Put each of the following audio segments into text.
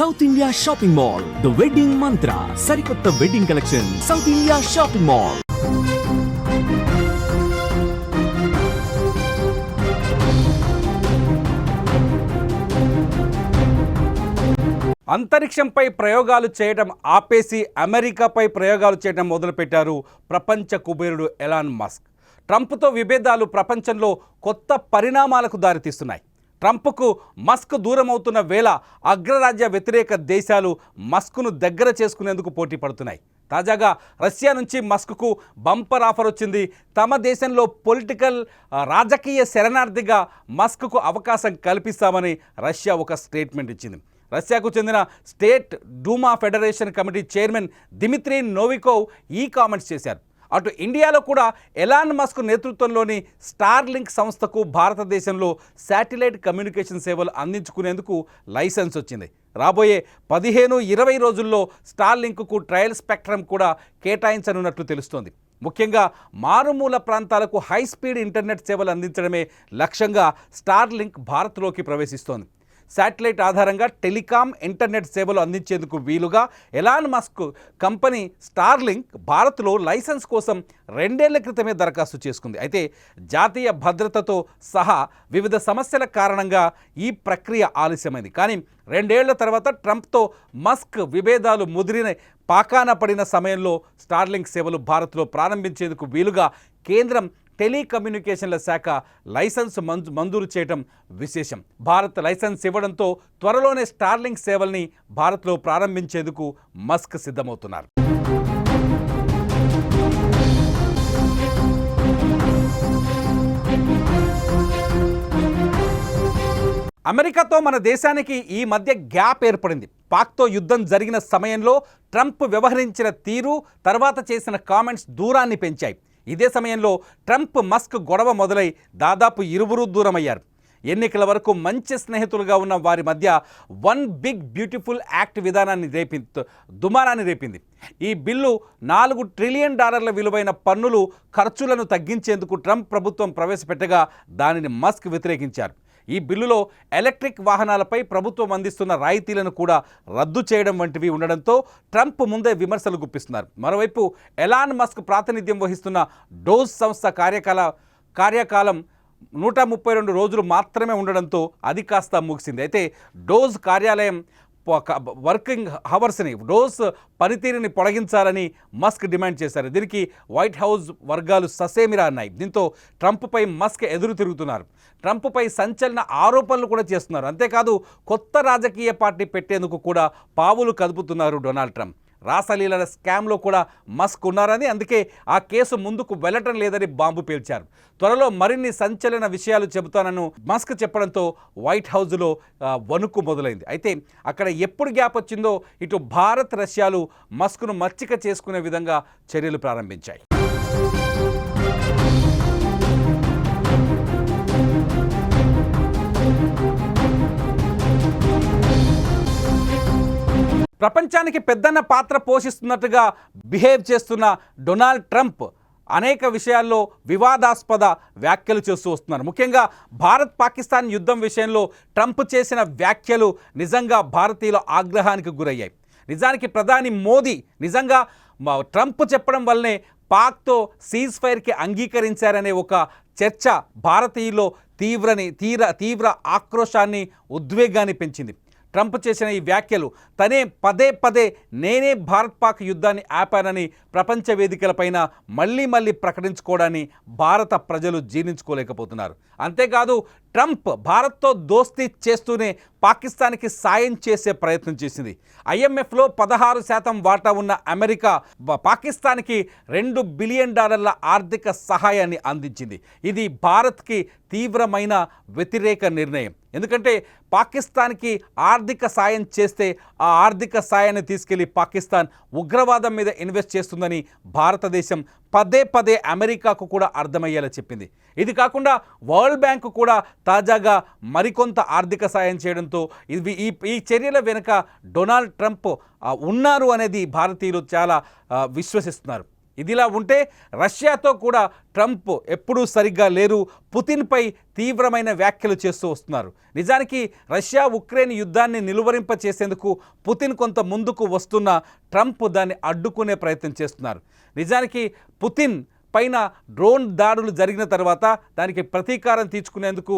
South India shopping mall the wedding Mantra సరికొత్త wedding collection South India shopping mall అంతరిక్షంపై ప్రయోగాలు చేయడం ఆపేసి అమెరికాపై ప్రయోగాలు చేయడం మొదలుపెట్టారు ప్రపంచ కుబేరుడు ఎలాన్ మస్క్. ట్రంప్తో విభేదాలు ప్రపంచంలో కొత్త పరిణామాలకు దారితీస్తున్నాయి. ట్రంప్కు మస్క్ దూరం అవుతున్న వేళ అగ్రరాజ్య వ్యతిరేక దేశాలు మస్క్ను దగ్గర చేసుకునేందుకు పోటీ పడుతున్నాయి. తాజాగా రష్యా నుంచి మస్క్కు బంపర్ ఆఫర్ వచ్చింది. తమ దేశంలో పొలిటికల్ రాజకీయ శరణార్థిగా మస్క్కు అవకాశం కల్పిస్తామని రష్యా ఒక స్టేట్మెంట్ ఇచ్చింది. రష్యాకు చెందిన State Duma federation committee chairman Dmitry Novikov ఈ కామెంట్స్ చేశారు. అటు ఇండియాలో కూడా ఎలాన్ మస్క్ నేతృత్వంలోని స్టార్ లింక్ సంస్థకు భారతదేశంలో శాటిలైట్ కమ్యూనికేషన్ సేవలు అందించుకునేందుకు లైసెన్స్ వచ్చింది. రాబోయే పదిహేను ఇరవై రోజుల్లో స్టార్ లింక్కు ట్రయల్ స్పెక్ట్రమ్ కూడా కేటాయించనున్నట్లు తెలుస్తోంది. ముఖ్యంగా మారుమూల ప్రాంతాలకు హై స్పీడ్ ఇంటర్నెట్ సేవలు అందించడమే లక్ష్యంగా స్టార్ లింక్ భారత్లోకి ప్రవేశిస్తోంది. శాటిలైట్ ఆధారంగా టెలికాం ఇంటర్నెట్ సేవలు అందించేందుకు వీలుగా ఎలాన్ మస్క్ కంపెనీ స్టార్లింక్ భారత్లో లైసెన్స్ కోసం రెండేళ్ళ క్రితమే దరఖాస్తు చేసుకుంది. అయితే జాతీయ భద్రతతో సహా వివిధ సమస్యల కారణంగా ఈ ప్రక్రియ ఆలస్యమైంది. కానీ రెండేళ్ళ తర్వాత ట్రంప్తో మస్క్ విభేదాలు ముదిరిన పాకాన పడిన సమయంలో స్టార్లింక్ సేవలు భారత్లో ప్రారంభించేందుకు వీలుగా కేంద్రం టెలికమ్యూనికేషన్ల శాఖ లైసెన్స్ మంజు మంజూరు చేయడం విశేషం. భారత్ లైసెన్స్ ఇవ్వడంతో త్వరలోనే స్టార్లింక్ సేవల్ని భారత్లో ప్రారంభించేందుకు మస్క్ సిద్ధమవుతున్నారు. అమెరికాతో మన దేశానికి ఈ మధ్య గ్యాప్ ఏర్పడింది. పాక్తో యుద్ధం జరిగిన సమయంలో ట్రంప్ వ్యవహరించిన తీరు తర్వాత చేసిన కామెంట్స్ దూరాన్ని పెంచాయి. ఇదే సమయంలో ట్రంప్ మస్క్ గొడవ మొదలై దాదాపు ఇరువురు దూరమయ్యారు. ఎన్నికల వరకు మంచి స్నేహితులుగా ఉన్న వారి మధ్య వన్ బిగ్ బ్యూటిఫుల్ యాక్ట్ విధానాన్ని రేపి దుమారాన్ని రేపింది. ఈ బిల్లు నాలుగు ట్రిలియన్ డాలర్ల విలువైన పన్నులు ఖర్చులను తగ్గించేందుకు ట్రంప్ ప్రభుత్వం ప్రవేశపెట్టగా దానిని మస్క్ వ్యతిరేకించారు. ఈ బిల్లులో ఎలక్ట్రిక్ వాహనాలపై ప్రభుత్వం అందిస్తున్న రాయితీలను కూడా రద్దు చేయడం వంటివి ఉండడంతో ట్రంప్ ముందే విమర్శలు గుప్పిస్తున్నారు. మరోవైపు ఎలాన్ మస్క్ ప్రాతినిధ్యం వహిస్తున్న డోజ్ సంస్థ కార్యకాల కార్యకాలం నూట ముప్పై రెండు రోజులు మాత్రమే ఉండడంతో అది కాస్త ముగిసింది. అయితే డోజ్ కార్యాలయం వర్కింగ్ హవర్స్ని డోస్ పనితీరుని పొడిగించాలని మస్క్ డిమాండ్ చేశారు. దీనికి వైట్ హౌస్ వర్గాలు ససేమిరా అన్నాయి. దీంతో ట్రంప్పై మస్క్ ఎదురు తిరుగుతున్నారు. ట్రంప్పై సంచలన ఆరోపణలు కూడా చేస్తున్నారు. అంతేకాదు కొత్త రాజకీయ పార్టీ పెట్టేందుకు కూడా పావులు కదుపుతున్నారు డొనాల్డ్ ట్రంప్. రాసలీలల స్కామ్లో కూడా మస్క్ ఉన్నారని అందుకే ఆ కేసు ముందుకు వెళ్ళటం లేదని బాంబు పేల్చారు. త్వరలో మరిన్ని సంచలన విషయాలు చెబుతానను మస్క్ చెప్పడంతో వైట్ హౌజ్లో వణుకు మొదలైంది. అయితే అక్కడ ఎప్పుడు గ్యాప్ వచ్చిందో ఇటు భారత్ రష్యాలు మస్క్ను మచ్చిక చేసుకునే విధంగా చర్యలు ప్రారంభించాయి. ప్రపంచానికి పెద్దన్న పాత్ర పోషిస్తున్నట్టుగా బిహేవ్ చేస్తున్న డొనాల్డ్ ట్రంప్ అనేక విషయాల్లో వివాదాస్పద వ్యాఖ్యలు చేస్తూ వస్తున్నారు. ముఖ్యంగా భారత్ పాకిస్తాన్ యుద్ధం విషయంలో ట్రంప్ చేసిన వ్యాఖ్యలు నిజంగా భారతీయుల ఆగ్రహానికి గురయ్యాయి. నిజానికి ప్రధాని మోదీ నిజంగా ట్రంప్ చెప్పడం వల్లనే పాక్తో సీజ్ ఫైర్కి అంగీకరించారనే ఒక చర్చ భారతీయుల్లో తీవ్రని తీవ్ర తీవ్ర ఆక్రోశాన్ని ఉద్వేగాన్ని పెంచింది. ట్రంప్ చేసిన ఈ వ్యాఖ్యలు తనే పదే పదే నేనే భారత్ పాక్ యుద్ధాన్ని ఆపానని ప్రపంచ వేదికలపైన మళ్ళీ మళ్ళీ ప్రకటించుకోవడాన్ని భారత ప్రజలు జీర్ణించుకోలేకపోతున్నారు. అంతేకాదు ట్రంప్ భారత్తో దోస్తీ చేస్తూనే పాకిస్తాన్కి సాయం చేసే ప్రయత్నం చేసింది. ఐఎంఎఫ్లో పదహారు శాతం వాటా ఉన్న అమెరికా పాకిస్తాన్కి రెండు బిలియన్ డాలర్ల ఆర్థిక సహాయాన్ని అందించింది. ఇది భారత్కి తీవ్రమైన వ్యతిరేక నిర్ణయం. ఎందుకంటే పాకిస్తాన్కి ఆర్థిక సాయం చేస్తే ఆ ఆర్థిక సాయాన్ని తీసుకెళ్ళి పాకిస్తాన్ ఉగ్రవాదం మీద ఇన్వెస్ట్ చేస్తుందని భారతదేశం పదే పదే అమెరికాకు కూడా అర్థమయ్యేలా చెప్పింది. ఇది కాకుండా వరల్డ్ బ్యాంక్ కూడా తాజాగా మరికొంత ఆర్థిక సాయం చేయడంతో ఇవి ఈ ఈ చర్యల వెనుక డొనాల్డ్ ట్రంప్ ఉన్నారు అనేది భారతీయులు చాలా విశ్వసిస్తున్నారు. ఇదిలా ఉంటే రష్యాతో కూడా ట్రంప్ ఎప్పుడూ సరిగ్గా లేరు. పుతిన్పై తీవ్రమైన వ్యాఖ్యలు చేస్తూ వస్తున్నారు. నిజానికి రష్యా ఉక్రెయిన్ యుద్ధాన్ని నిలువరింప చేసేందుకు పుతిన్ కొంత ముందుకు వస్తున్న ట్రంప్ దాన్ని అడ్డుకునే ప్రయత్నం చేస్తున్నారు. నిజానికి పుతిన్ పైన డ్రోన్ దాడులు జరిగిన తర్వాత దానికి ప్రతీకారం తీర్చుకునేందుకు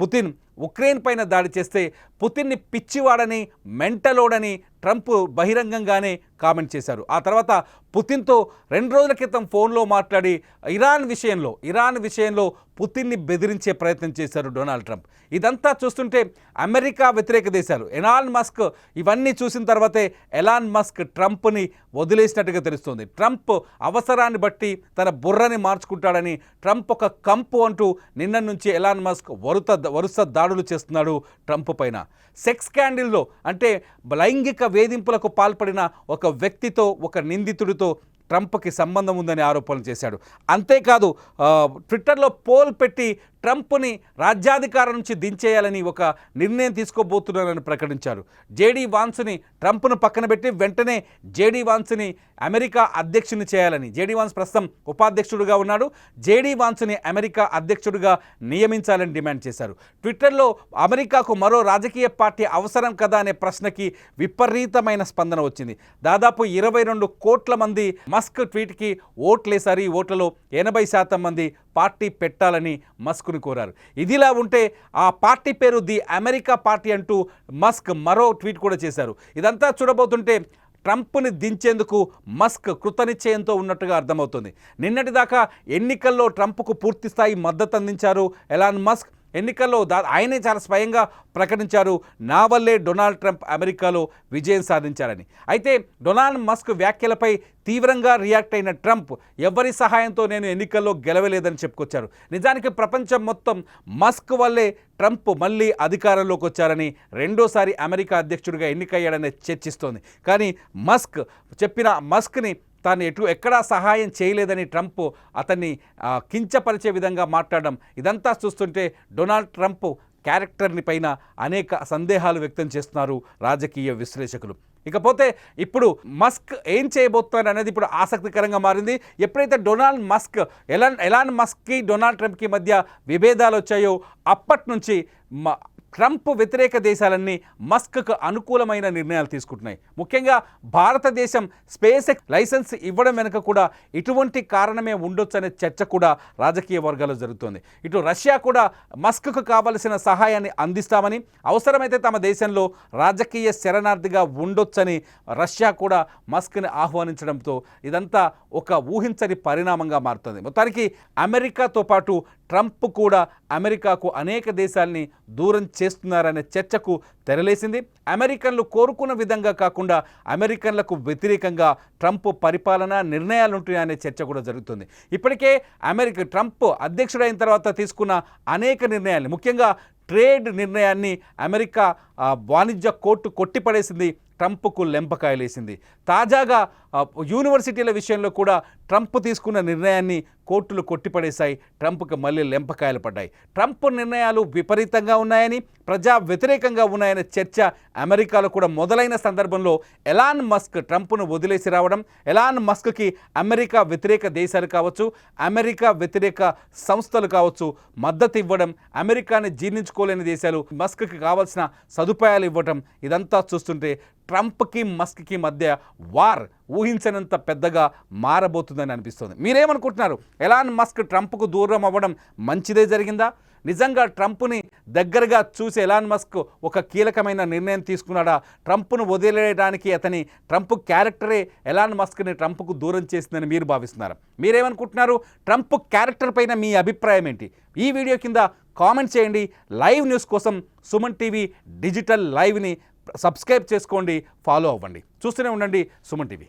పుతిన్ ఉక్రెయిన్ పైన దాడి చేస్తే పుతిన్ని పిచ్చివాడని మెంటలోడని ట్రంప్ బహిరంగంగానే కామెంట్ చేశారు. ఆ తర్వాత పుతిన్తో రెండు రోజుల క్రితం ఫోన్లో మాట్లాడి ఇరాన్ విషయంలో ఇరాన్ విషయంలో పుతిన్ని బెదిరించే ప్రయత్నం చేశారు డొనాల్డ్ ట్రంప్. ఇదంతా చూస్తుంటే అమెరికా వ్యతిరేక దేశాలు ఎలాన్ మస్క్ ఇవన్నీ చూసిన తర్వాతే ఎలాన్ మస్క్ ట్రంప్ని వదిలేసినట్టుగా తెలుస్తుంది. ట్రంప్ అవసరాన్ని బట్టి తన బుర్రని మార్చుకుంటాడని ట్రంప్ ఒక కంపు అంటూ నిన్న నుంచి ఎలాన్ మస్క్ వరుత వరుస దాడులు చేస్తున్నాడు ట్రంప్ పైన. సెక్స్ క్యాండిల్లో అంటే లైంగిక వేధింపులకు పాల్పడిన ఒక వ్యక్తితో ఒక నిందితుడితో ట్రంప్కి సంబంధం ఉందని ఆరోపణలు చేశాడు. అంతేకాదు ట్విట్టర్లో పోల్ పెట్టి ట్రంప్ని రాజ్యాధికారం నుంచి దించేయాలని ఒక నిర్ణయం తీసుకోబోతున్నారని ప్రకటించారు. జేడీ వాన్స్ని ట్రంప్ను పక్కన పెట్టి వెంటనే జేడీ వాన్స్ని అమెరికా అధ్యక్షుని చేయాలని జేడీ వాన్స్ ప్రస్తుతం ఉపాధ్యక్షుడుగా ఉన్నాడు జేడీ వాన్స్ని అమెరికా అధ్యక్షుడిగా నియమించాలని డిమాండ్ చేశారు. ట్విట్టర్లో అమెరికాకు మరో రాజకీయ పార్టీ అవసరం కదా అనే ప్రశ్నకి విపరీతమైన స్పందన వచ్చింది. దాదాపు ఇరవై రెండు కోట్ల మంది మస్క్ ట్వీట్కి ఓట్లేశారు. ఈ ఓట్లలో ఎనభై శాతం మంది పార్టీ పెట్టాలని మస్క్ను కోరారు. ఇదిలా ఉంటే ఆ పార్టీ పేరు ది అమెరికా పార్టీ అంటూ మస్క్ మరో ట్వీట్ కూడా చేశారు. ఇదంతా చూడబోతుంటే ట్రంప్ని దించేందుకు మస్క్ కృతనిశ్చయంతో ఉన్నట్టుగా అర్థమవుతుంది. నిన్నటిదాకా ఎన్నికల్లో ట్రంప్కు పూర్తిస్థాయి మద్దతు అందించారు ఎలాన్ మస్క్. ఎన్నికల్లో దా ఆయనే చాలా స్వయంగా ప్రకటించారు. నా వల్లే డొనాల్డ్ ట్రంప్ అమెరికాలో విజయం సాధించారని. అయితే డొనాల్డ్ మస్క్ వ్యాఖ్యలపై తీవ్రంగా రియాక్ట్ అయిన ట్రంప్ ఎవరి సహాయంతో నేను ఎన్నికల్లో గెలవలేదని చెప్పుకొచ్చారు. నిజానికి ప్రపంచం మొత్తం మస్క్ వల్లే ట్రంప్ మళ్ళీ అధికారంలోకి వచ్చారని రెండోసారి అమెరికా అధ్యక్షుడిగా ఎన్నికయ్యాడని చర్చిస్తోంది. కానీ మస్క్ చెప్పిన మస్క్ని తాను ఎటు ఎక్కడా సహాయం చేయలేదని ట్రంప్ అతన్ని కించపరిచే విధంగా మాట్లాడడం. ఇదంతా చూస్తుంటే డొనాల్డ్ ట్రంప్ క్యారెక్టర్ని పైన అనేక సందేహాలు వ్యక్తం చేస్తున్నారు రాజకీయ విశ్లేషకులు. ఇకపోతే ఇప్పుడు మస్క్ ఏం చేయబోతున్నారు అనేది ఇప్పుడు ఆసక్తికరంగా మారింది. ఎప్పుడైతే డొనాల్డ్ మస్క్ ఎలాన్ ఎలాన్ మస్క్కి డొనాల్డ్ ట్రంప్కి మధ్య విభేదాలు వచ్చాయో అప్పటి నుంచి మ ట్రంప్ వ్యతిరేక దేశాలన్నీ మస్క్కు అనుకూలమైన నిర్ణయాలు తీసుకుంటున్నాయి. ముఖ్యంగా భారతదేశం స్పేస్ లైసెన్స్ ఇవ్వడం వెనుక కూడా ఇటువంటి కారణమే ఉండొచ్చు అనే చర్చ కూడా రాజకీయ వర్గాల్లో జరుగుతోంది. ఇటు రష్యా కూడా మస్క్కు కావలసిన సహాయాన్ని అందిస్తామని అవసరమైతే తమ దేశంలో రాజకీయ శరణార్థిగా ఉండొచ్చని రష్యా కూడా మస్క్ని ఆహ్వానించడంతో ఇదంతా ఒక ఊహించని పరిణామంగా మారుతుంది. మొత్తానికి అమెరికాతో పాటు ట్రంప్ కూడా అమెరికాకు అనేక దేశాల్ని దూరం చేస్తున్నారనే చర్చకు తెరలేసింది. అమెరికన్లు కోరుకున్న విధంగా కాకుండా అమెరికన్లకు వ్యతిరేకంగా ట్రంప్ పరిపాలన నిర్ణయాలు ఉంటాయనే చర్చ కూడా జరుగుతుంది. ఇప్పటికే అమెరికా ట్రంప్ అధ్యక్షుడైన తర్వాత తీసుకున్న అనేక నిర్ణయాలు ముఖ్యంగా ట్రేడ్ నిర్ణయాన్ని అమెరికా వాణిజ్య కోర్టు కొట్టిపడేసింది ట్రంప్కు లెంపకాయలేసింది తాజాగా యూనివర్సిటీల విషయంలో కూడా ట్రంప్ తీసుకున్న నిర్ణయాన్ని కోర్టులు కొట్టిపడేశాయి ట్రంప్కి మళ్ళీ లెంపకాయలు పడ్డాయి. ట్రంప్ నిర్ణయాలు విపరీతంగా ఉన్నాయని ప్రజా వ్యతిరేకంగా ఉన్నాయనే చర్చ అమెరికాలో కూడా మొదలైన సందర్భంలో ఎలాన్ మస్క్ ట్రంప్ను వదిలేసి రావడం ఎలాన్ మస్క్కి అమెరికా వ్యతిరేక దేశాలు కావచ్చు అమెరికా వ్యతిరేక సంస్థలు కావచ్చు మద్దతు ఇవ్వడం అమెరికాని తీసుకోలేని దేశాలు మస్క్కి కావాల్సిన సదుపాయాలు ఇవ్వటం ఇదంతా చూస్తుంటే ట్రంప్కి మస్క్కి మధ్య వార్ ఊహించనంత పెద్దగా మారబోతుందని అనిపిస్తుంది. మీరేమనుకుంటున్నారు? ఎలాన్ మస్క్ ట్రంప్కు దూరం అవ్వడం మంచిదే జరిగిందా? నిజంగా ట్రంప్ని దగ్గరగా చూసి ఎలాన్ మస్క్ ఒక కీలకమైన నిర్ణయం తీసుకున్నాడా? ట్రంప్ను వదిలేయడానికి అతని ట్రంప్ క్యారెక్టరే ఎలాన్ మస్క్ని ట్రంప్కు దూరం చేసిందని మీరు భావిస్తున్నారు? మీరేమనుకుంటున్నారు? ట్రంప్ క్యారెక్టర్ పైన మీ అభిప్రాయం ఏంటి? ఈ వీడియో కింద కామెంట్ చేయండి. లైవ్ న్యూస్ కోసం సుమన్ టీవీ డిజిటల్ లైవ్ని సబ్స్క్రైబ్ చేసుకోండి. ఫాలో అవ్వండి. చూస్తూనే ఉండండి సుమన్ టీవీ.